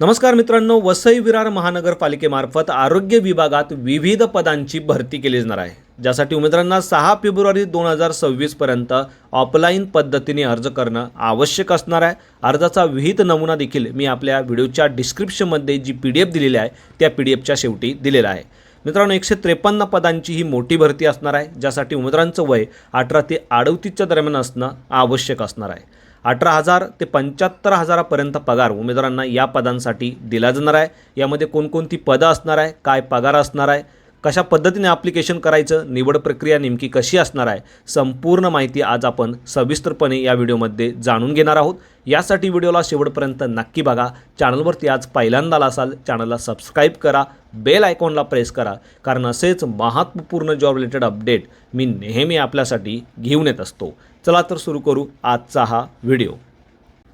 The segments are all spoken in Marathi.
नमस्कार मित्रांनो वसई विरार महानगरपालिकेमार्फत आरोग्य विभागात विविध पदांची भरती केली जाणार आहे ज्यासाठी उमेदवारांना सहा फेब्रुवारी दोन हजार सव्वीसपर्यंत ऑफलाईन पद्धतीने अर्ज करणं आवश्यक असणार आहे. अर्जाचा विहित नमुना देखील मी आपल्या व्हिडिओच्या डिस्क्रिप्शनमध्ये जी पी डी एफ दिलेली आहे त्या पी डी एफच्या शेवटी दिलेला आहे. मित्रांनो एकशे त्रेपन्न पदांची ही मोठी भरती असणार आहे ज्यासाठी उमेदवारांचं वय अठरा ते अडतीसच्या दरम्यान असणं आवश्यक असणार आहे. अठरा हजार ते पंच्याहत्तर हजारापर्यंत पगार उमेदवारांना या पदांसाठी दिला जाणार आहे. यामध्ये कोणकोणती पदं असणार आहे काय पगार असणार आहे कशा पद्धतीने ॲप्लिकेशन करायचं निवड प्रक्रिया नेमकी कशी असणार आहे संपूर्ण माहिती आज आपण सविस्तरपणे या व्हिडिओमध्ये जाणून घेणार आहोत. यासाठी व्हिडिओला शेवटपर्यंत नक्की बघा. चॅनलवरती आज पहिल्यांदा आला असाल चॅनलला सबस्क्राईब करा बेल आयकॉनला प्रेस करा कारण असेच महत्त्वपूर्ण जॉब रिलेटेड अपडेट मी नेहमी आपल्यासाठी घेऊन येत असतो. चला तर सुरू करू आजचा हा व्हिडिओ.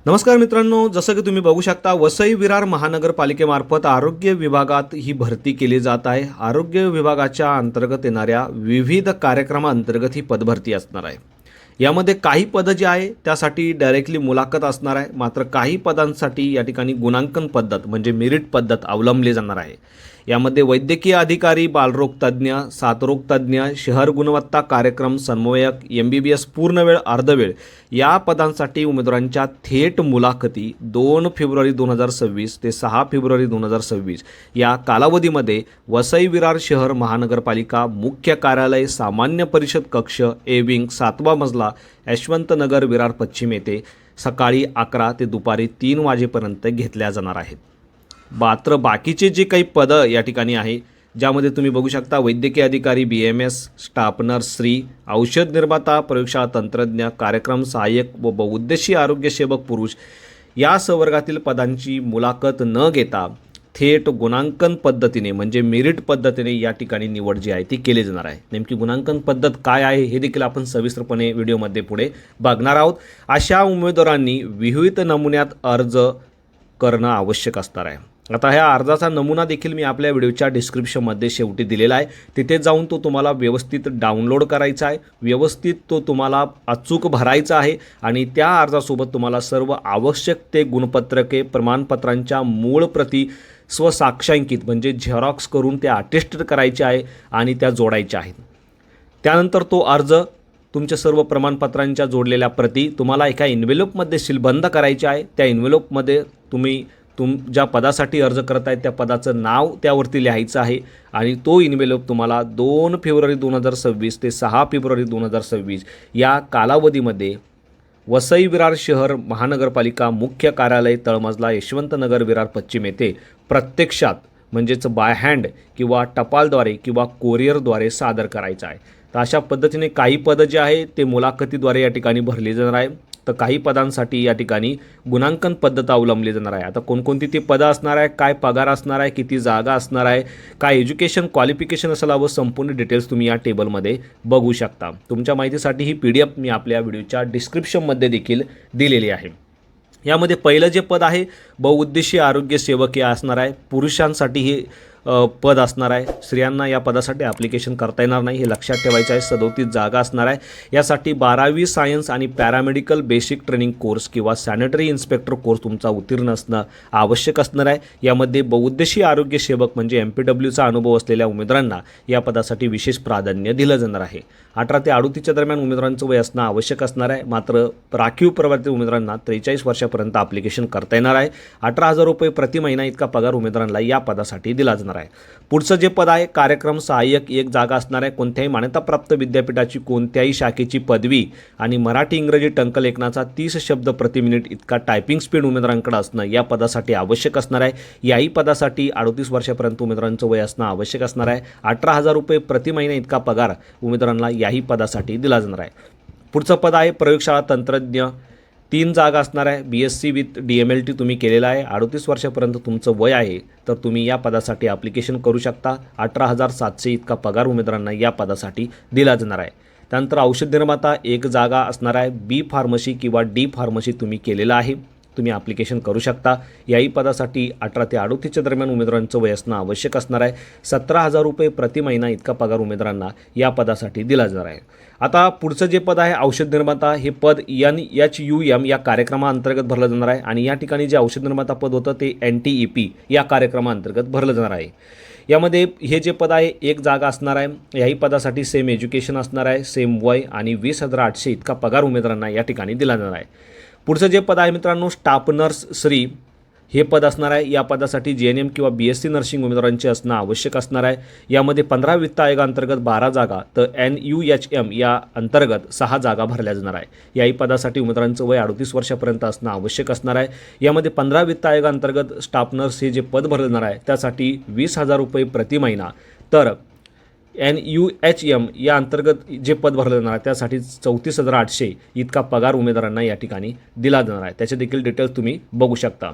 नमस्कार मित्रांनो जसं की तुम्ही बघू शकता वसई विरार महानगरपालिकेमार्फत आरोग्य विभागात ही भरती केली जात आहे. आरोग्य विभागाच्या अंतर्गत येणाऱ्या विविध कार्यक्रमाअंतर्गत ही पदभरती असणार आहे. यामध्ये काही पदं जी आहे त्यासाठी डायरेक्टली मुलाखत असणार आहे. मात्र काही पदांसाठी या ठिकाणी गुणांकन पद्धत म्हणजे मेरिट पद्धत अवलंबली जाणार आहे. यामध्ये वैद्यकीय अधिकारी बालरोग तज्ज्ञ साथरोग तज्ज्ञ शहर गुणवत्ता कार्यक्रम समन्वयक एम बी बी एस पूर्णवेळ अर्धवेळ या पदांसाठी उमेदवारांच्या थेट मुलाखती दोन फेब्रुवारी दोन हजार सव्वीस ते सहा फेब्रुवारी दोन हजार सव्वीस या कालावधीमध्ये वसई विरार शहर महानगरपालिका मुख्य कार्यालय सामान्य परिषद कक्ष ए विंग सातवा मजला यशवंतनगर विरार पश्चिम येथे सकाळी अकरा ते दुपारी तीन वाजेपर्यंत घेतल्या जाणार आहेत. मात्र बाकीचे जे काही पदं या ठिकाणी आहे ज्यामध्ये तुम्ही बघू शकता वैद्यकीय अधिकारी B M S staff nurse Shri औषध निर्माता प्रयोगशाळा तंत्रज्ञ कार्यक्रम सहाय्यक व बहुउद्देशीय आरोग्य सेवक पुरुष या संवर्गातील पदांची मुलाखत न घेता थेट गुणांकन पद्धतीने म्हणजे मेरिट पद्धतीने या ठिकाणी निवड जी आहे ती केली जाणार आहे. नेमकी गुणांकन पद्धत काय आहे हे देखील आपण सविस्तरपणे व्हिडिओमध्ये पुढे बघणार आहोत. अशा उमेदवारांनी विहित नमुन्यात अर्ज करणं आवश्यक असणार आहे. आता ह्या अर्जाचा नमुना देखील मी आपल्या व्हिडिओच्या डिस्क्रिप्शनमध्ये शेवटी दिलेला आहे. तिथे जाऊन तो तुम्हाला व्यवस्थित डाउनलोड करायचा आहे. व्यवस्थित तो तुम्हाला अचूक भरायचा आहे आणि त्या अर्जासोबत तुम्हाला सर्व आवश्यक ते गुणपत्रके प्रमाणपत्रांच्या मूळ प्रती स्वसाक्षांकित म्हणजे झेरॉक्स करून त्या अटेस्टेड करायचे आहे आणि त्या जोडायच्या आहेत. त्यानंतर तो अर्ज तुमच्या सर्व प्रमाणपत्रांच्या जोडलेल्या प्रती तुम्हाला एका इन्व्हेलोपमध्ये सीलबंद करायचे आहे. त्या इन्व्हेलोपमध्ये तुम्ही तुम ज्या पदासाठी अर्ज करत आहेत त्या पदाचं नाव त्यावरती लिहायचं आहे. आणि तो इनवेलोप तुम्हाला दोन फेब्रुवारी दोन हजार सव्वीस ते सहा फेब्रुवारी दोन हजार सव्वीस या कालावधीमध्ये वसई विरार शहर महानगरपालिका मुख्य कार्यालय तळमजला यशवंतनगर विरार पश्चिम येथे प्रत्यक्षात म्हणजेच बाय हँड किंवा टपालद्वारे किंवा कोरिअरद्वारे सादर करायचं आहे. तर अशा पद्धतीने काही पदं जे आहे ते मुलाखतीद्वारे या ठिकाणी भरली जाणार आहे. तर काही पदांसाठी या ठिकाणी गुणांकन पद्धत अवलंबली जाणार आहे. आता कोणकोणती ती पदं असणार आहे काय पगार असणार आहे किती जागा असणार आहे काय एज्युकेशन क्वालिफिकेशन असेल हवं संपूर्ण डिटेल्स तुम्ही या टेबलमध्ये बघू शकता. तुमच्या माहितीसाठी ही पी डी एफ मी आपल्या व्हिडिओच्या डिस्क्रिप्शनमध्ये देखील दिलेली आहे. यामध्ये पहिलं जे पद आहे बहुउद्देशीय आरोग्य सेवक हे असणार आहे. पुरुषांसाठी हे पद असणार आहे. स्त्रियांना या पदासाठी ॲप्लिकेशन करता येणार नाही. हे लक्षात ठेवायचं आहे. सदोतीस जागा असणार आहे. यासाठी बारावी सायन्स आणि पॅरामेडिकल बेसिक ट्रेनिंग कोर्स किंवा सॅनिटरी इन्स्पेक्टर कोर्स तुमचा उत्तीर्ण असणं आवश्यक असणार आहे. यामध्ये बहुउद्देशीय आरोग्य सेवक म्हणजे एम पी डब्ल्यूचा अनुभव असलेल्या उमेदवारांना या पदासाठी विशेष प्राधान्य दिलं जाणार आहे. अठरा ते अडतीसच्या दरम्यान उमेदवारांचं वय असणं आवश्यक असणार आहे. मात्र राखीव प्रवर्तित उमेदवारांना त्रेचाळीस वर्षापर्यंत ॲप्लिकेशन करता येणार आहे. अठरा हजार रुपये प्रति महिना इतका पगार उमेदवारांना या पदासाठी दिला जाणार आहे. पुढचं जे पद आहे कार्यक्रम सहाय्यक एक जागा असणार आहे. कोणत्याही मान्यताप्राप्त विद्यापीठाची कोणत्याही शाखेची पदवी आणि मराठी इंग्रजी टंकलेखनाचा तीस शब्द प्रति मिनिट इतका टायपिंग स्पीड उमेदवारांकडे असणं या पदासाठी आवश्यक असणार आहे. याही पदासाठी अडतीस वर्षापर्यंत उमेदवारांचं वय असणं आवश्यक असणार आहे. अठरा हजार रुपये प्रति महिना इतका पगार उमेदवारांना याही पदासाठी दिला जाणार आहे. पुढचं पद आहे प्रयोगशाळा तंत्रज्ञ. तीन जागा असणार आहे. B S C with D M L T तुम्ही केलेला आहे. अडतीस वर्षापर्यंत तुमचं वय आहे. तर तुम्ही या पदासाठी ॲप्लिकेशन करू शकता. अठरा हजार सातशे इतका पगार उमेदवारांना या पदासाठी दिला जाणार आहे. त्यानंतर औषध निर्माता एक जागा असणार आहे. बी फार्मसी किंवा डी फार्मसी तुम्ही केलेला आहे. तुम्ही ॲप्लिकेशन करू शकता. याही पदासाठी अठरा ते अडोतीसच्या दरम्यान उमेदवारांचं वय असणं आवश्यक असणार आहे. सतरा हजार रुपये प्रति महिना इतका पगार उमेदवारांना या पदासाठी दिला जाणार आहे. आता पुढचं जे पद आहे औषध निर्माता हे पद एन एच यू एम या कार्यक्रमाअंतर्गत भरलं जाणार आहे. आणि या ठिकाणी जे औषध निर्माता पद होतं ते एन टी ई पी या कार्यक्रमाअंतर्गत भरलं जाणार आहे. यामध्ये हे जे पद आहे एक जागा असणार आहे. याही पदासाठी सेम एज्युकेशन असणार आहे सेम वय आणि वीस हजार आठशे इतका पगार उमेदवारांना या ठिकाणी दिला जाणार आहे. पुढचं जे पद आहे मित्रांनो स्टाफ नर्स श्री हे पद असणार आहे. या पदासाठी जे एन एम किंवा बी एस सी नर्सिंग उमेदवारांचे असणं आवश्यक असणार आहे. यामध्ये पंधरा वित्त आयोगांतर्गत बारा जागा तर एन यू एच एम या अंतर्गत सहा जागा भरल्या जाणार आहे. याही पदासाठी उमेदवारांचं वय अडतीस वर्षापर्यंत असणं आवश्यक असणार आहे. यामध्ये पंधरा वित्त आयोगाअंतर्गत स्टाफ नर्स हे जे पद भरलं जाणार आहे त्यासाठी वीस हजार रुपये प्रति महिना. तर एन यू एच एम या अंतर्गत जे पद भरलं जाणार आहे त्यासाठी चौतीस हजार आठशे इतका पगार उमेदवारांना या ठिकाणी दिला जाणार आहे. त्याचे देखील डिटेल्स तुम्ही बघू शकता.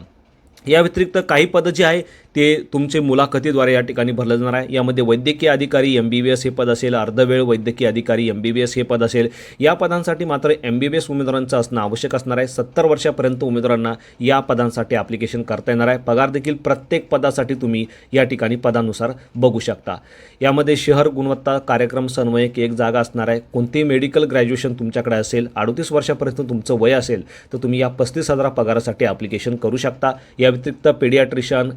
या व्यतिरिक्त काही पदं जी आहे ते तुमचे मुलाखतीद्वारे या ठिकाणी भरलं जाणार आहे. यामध्ये वैद्यकीय अधिकारी एम बी बी एस हे पद असेल अर्धवेळ वैद्यकीय अधिकारी एम बी बी एस हे पद असेल. या पदांसाठी मात्र एम बी बी एस उमेदवारांचं असणं आवश्यक असणार आहे. सत्तर वर्षापर्यंत उमेदवारांना या पदांसाठी ॲप्लिकेशन करता येणार आहे. पगार देखील प्रत्येक पदासाठी तुम्ही या ठिकाणी पदानुसार बघू शकता. यामध्ये शहर गुणवत्ता कार्यक्रम समन्वयक एक जागा असणार आहे. कोणतेही मेडिकल ग्रॅज्युएशन तुमच्याकडे असेल अडतीस वर्षापर्यंत तुमचं वय असेल तर तुम्ही या पस्तीस हजार पगारासाठी ॲप्लिकेशन करू शकता. या व्यतिरिक्त पेडियाट्रिशियन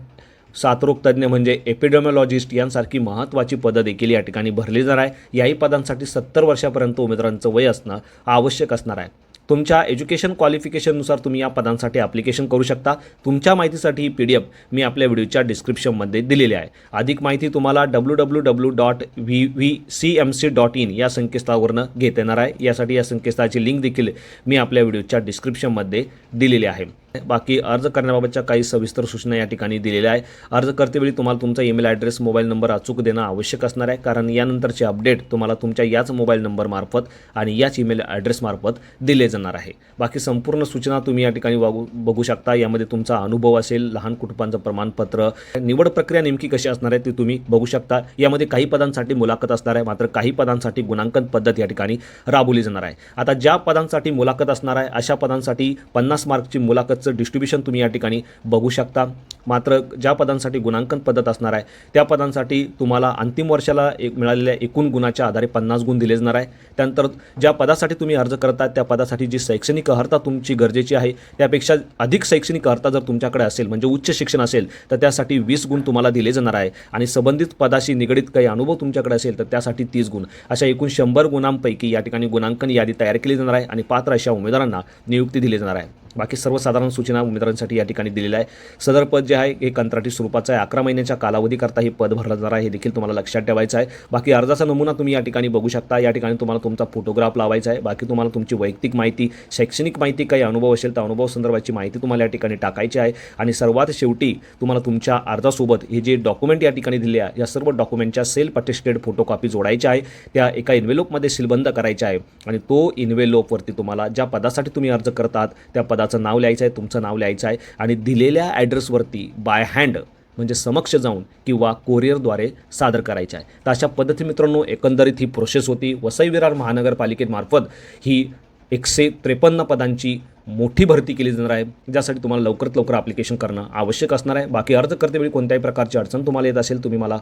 साथरोग तज्ज्ञ म्हणजे एपिडेमॉलॉजिस्ट यांसारखी महत्त्वाची पदं देखील या ठिकाणी भरली जाणार आहे. याही पदांसाठी सत्तर वर्षापर्यंत उमेदवारांचं वय असणं आवश्यक असणार आहे. तुमच्या एज्युकेशन क्वालिफिकेशननुसार तुम्ही या पदांसाठी ॲप्लिकेशन करू शकता. तुमच्या माहितीसाठी ही पी डी एफ मी आपल्या व्हिडिओच्या डिस्क्रिप्शनमध्ये दिलेली आहे. अधिक माहिती तुम्हाला W W W dot V V C M C dot in या संकेतस्थळावरनं घेता येणार आहे. यासाठी या संकेतस्थळाची लिंक देखील मी आपल्या व्हिडिओच्या डिस्क्रिप्शनमध्ये दिलेली आहे. बाकी अर्ज करण्याबाबतच्या काही सविस्तर सूचना या ठिकाणी दिलेल्या आहे अर्ज करतेवेळी तुम्हाला तुमचा ईमेल ॲड्रेस मोबाईल नंबर अचूक देणं आवश्यक असणार आहे. कारण यानंतरचे अपडेट तुम्हाला तुमच्या याच मोबाईल नंबरमार्फत आणि याच ईमेल ॲड्रेसमार्फत दिले जाणार आहे. बाकी संपूर्ण सूचना तुम्ही या ठिकाणी वागू बघू शकता. यामध्ये तुमचा अनुभव असेल लहान कुटुंबांचं प्रमाणपत्र निवड प्रक्रिया नेमकी कशी असणार आहे ती तुम्ही बघू शकता. यामध्ये काही पदांसाठी मुलाखत असणार आहे मात्र काही पदांसाठी गुणांकन पद्धत या ठिकाणी राबवली जाणार आहे. आता ज्या पदांसाठी मुलाखत असणार आहे अशा पदांसाठी पन्नास मार्कची मुलाखतचं डिस्ट्रीब्युशन तुम्ही या ठिकाणी बघू शकता. मात्र ज्या पदांसाठी गुणांकन पद्धत असणार आहे त्या पदांसाठी तुम्हाला अंतिम वर्षाला एक मिळालेल्या एकूण गुणाच्या आधारे पन्नास गुण दिले जाणार आहे. त्यानंतर ज्या पदासाठी तुम्ही अर्ज करता त्या पदासाठी जी शैक्षणिक अर्हता तुमची गरजेची आहे त्यापेक्षा अधिक शैक्षणिक अर्हता जर तुमच्याकडे असेल म्हणजे उच्च शिक्षण असेल तर त्यासाठी वीस गुण तुम्हाला दिले जाणार आहे. आणि संबंधित पदाशी निगडीत काही अनुभव तुमच्याकडे असेल तर त्यासाठी तीस गुण. अशा एकूण शंभर गुणांपैकी या ठिकाणी गुणांकन यादी तयार केली जाणार आहे आणि पात्र अशा उमेदवारांना नियुक्ती दिली जाणार आहे. बाकी सर्वसाधारण सूचना उमेदवारांसाठी या ठिकाणी दिलेल्या आहे सदर पद जे आहे हे कंत्राटी स्वरूपाचं आहे. अकरा महिन्याच्या कालावधीकरता हे पद भरलं जाणार आहे हे देखील तुम्हाला लक्षात ठेवायचं आहे. बाकी अर्जाचा नमुना तुम्ही या ठिकाणी बघू शकता. या ठिकाणी तुम्हाला तुमचा फोटोग्राफ लावायचा आहे. बाकी तुम्हाला तुमची वैयक्तिक माहिती शैक्षणिक माहिती काही अनुभव असेल तर अनुभव संदर्भाची माहिती तुम्हाला या ठिकाणी टाकायची आहे. आणि सर्वात शेवटी तुम्हाला तुमच्या अर्जासोबत हे जे डॉक्युमेंट या ठिकाणी दिले आहे या सर्व डॉक्युमेंटच्या सेल्फ अटेस्टेड फोटोकॉपी जोडायच्या आहे. त्या एका इन्व्हेलोपमध्ये सीलबंद करायच्या आहे. आणि तो इन्व्हेलोपवरती तुम्हाला ज्या पदासाठी तुम्ही अर्ज करतात त्या पदा पदाचं नाव लिहायचं आहे तुमचं नाव लिहायचं आहे. आणि दिलेल्या ॲड्रेसवरती बाय हँड म्हणजे समक्ष जाऊन किंवा कोरिअरद्वारे सादर करायचे आहे. तर अशा पद्धती मित्रांनो एकंदरीत ही प्रोसेस होती. वसई विरार महानगरपालिकेमार्फत ही एकशे त्रेपन्न पदांची मोठी भरती केली जाणार आहे ज्यासाठी तुम्हाला लवकरात लवकर ॲप्लिकेशन करणं आवश्यक असणार आहे. बाकी अर्ज करतेवेळी कोणत्याही प्रकारची अडचण तुम्हाला येत असेल तुम्ही मला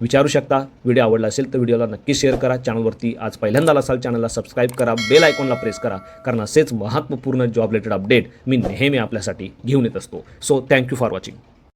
विचारू शकता. व्हिडिओ आवडला असेल तर व्हिडिओला नक्की शेअर करा. चॅनलवरती आज पहिल्यांदा असाल चॅनलला सबस्क्राईब करा. बेल आयकॉनला प्रेस करा कारण असेच महत्त्वपूर्ण जॉब रिलेटेड अपडेट मी नेहमी आपल्यासाठी घेऊन येत असतो. So thank you for watching